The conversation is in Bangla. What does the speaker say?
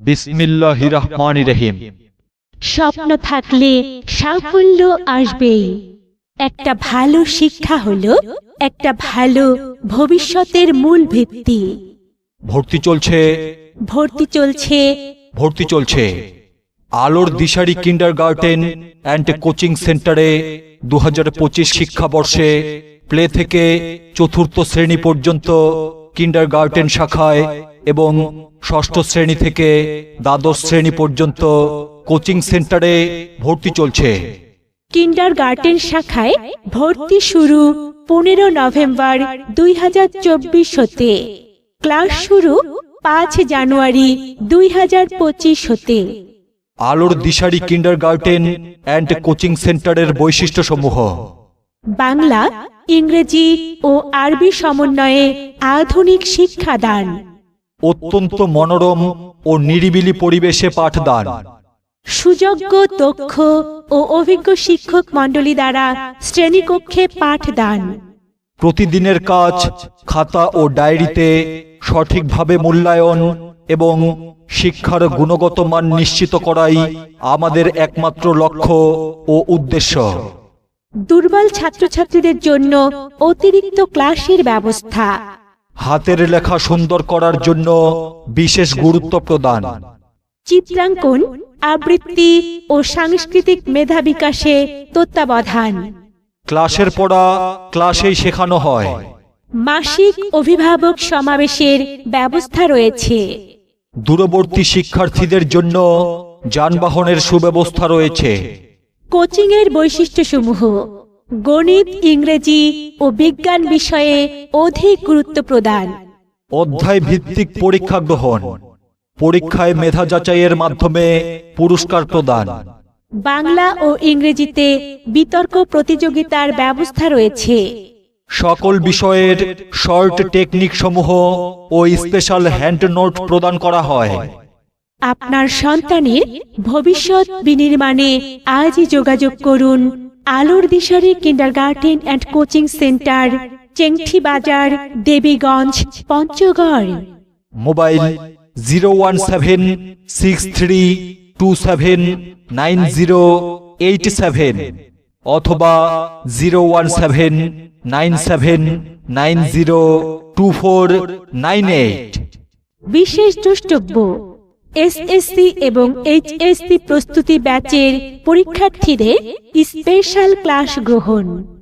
বিসমিল্লাহ রহমান রহিম স্বপ্ন থাকলে সাফল্য আসবেই। একটা ভালো শিক্ষা হলো একটা ভালো ভবিষ্যতের মূল ভিত্তি। ভর্তি চলছে। ভর্তি চলছে। ভর্তি চলছে। আলোর দিশারি কিন্ডার গার্ডেন অ্যান্ড কোচিং সেন্টারে দু পঁচিশ শিক্ষাবর্ষে প্লে থেকে চতুর্থ শ্রেণি পর্যন্ত কিন্ডার গার্ডেন শাখায় এবং ষষ্ঠ শ্রেণি থেকে দ্বাদশ শ্রেণি পর্যন্ত কোচিং সেন্টারে ভর্তি চলছে। কিন্ডার গার্ডেন শাখায় ভর্তি শুরু পনেরো নভেম্বর দুই হাজার চব্বিশ হতে। ক্লাস শুরু পাঁচ জানুয়ারি দুই হাজার পঁচিশ হতে। আলোর দিশারি কিন্ডার গার্ডেন অ্যান্ড কোচিং সেন্টারের বৈশিষ্ট্যসমূহ। বাংলা ইংরেজি ও আরবি সমন্বয়ে আধুনিক শিক্ষাদান। অত্যন্ত মনোরম ও নিরিবিলি পরিবেশে পাঠদান। সুযোগ্য দক্ষ ও অভিজ্ঞ শিক্ষক মণ্ডলী দ্বারা শ্রেণীকক্ষে পাঠদান। প্রতিদিনের কাজ খাতা ও ডায়েরিতে সঠিকভাবে মূল্যায়ন এবং শিক্ষার গুণগত মান নিশ্চিত করাই আমাদের একমাত্র লক্ষ্য ও উদ্দেশ্য। দুর্বল ছাত্রছাত্রীদের জন্য অতিরিক্ত ক্লাসের ব্যবস্থা। হাতের লেখা সুন্দর করার জন্য বিশেষ গুরুত্ব প্রদান। চিত্রাঙ্কন আবৃত্তি ও সাংস্কৃতিক মেধা বিকাশে তত্ত্বাবধান। ক্লাসের পড়া ক্লাসেই শেখানো হয়। মাসিক অভিভাবক সমাবেশের ব্যবস্থা রয়েছে। দূরবর্তী শিক্ষার্থীদের জন্য যানবাহনের সুব্যবস্থা রয়েছে। কোচিংয়ের বৈশিষ্ট্যসমূহ গণিত ইংরেজি ও বিজ্ঞান বিষয়ে অধিক গুরুত্ব প্রদান। অধ্যায় ভিত্তিক পরীক্ষা গ্রহণ পরীক্ষায় মেধা যাচাইয়ের মাধ্যমে পুরস্কার প্রদান। বাংলা ও ইংরেজিতে বিতর্ক প্রতিযোগিতার ব্যবস্থা রয়েছে। সকল বিষয়ের শর্ট টেকনিক সমূহ ও স্পেশাল হ্যান্ড নোট প্রদান করা হয়। আপনার সন্তানের ভবিষ্যৎ বিনির্মাণে আজই যোগাযোগ করুন আলোর দিশারি kindergarten and coaching centre Chengthi বাজার Debiganj Panchagarh. Mobile zero one seven six three two seven nine zero eight seven অথবা zero one seven nine seven nine zero two four nine eight. বিশেষ দ্রষ্টব্য এসএসসি এবং এইচএসসি প্রস্তুতি ব্যাচের পরীক্ষার্থীদের স্পেশাল ক্লাস গ্রহণ।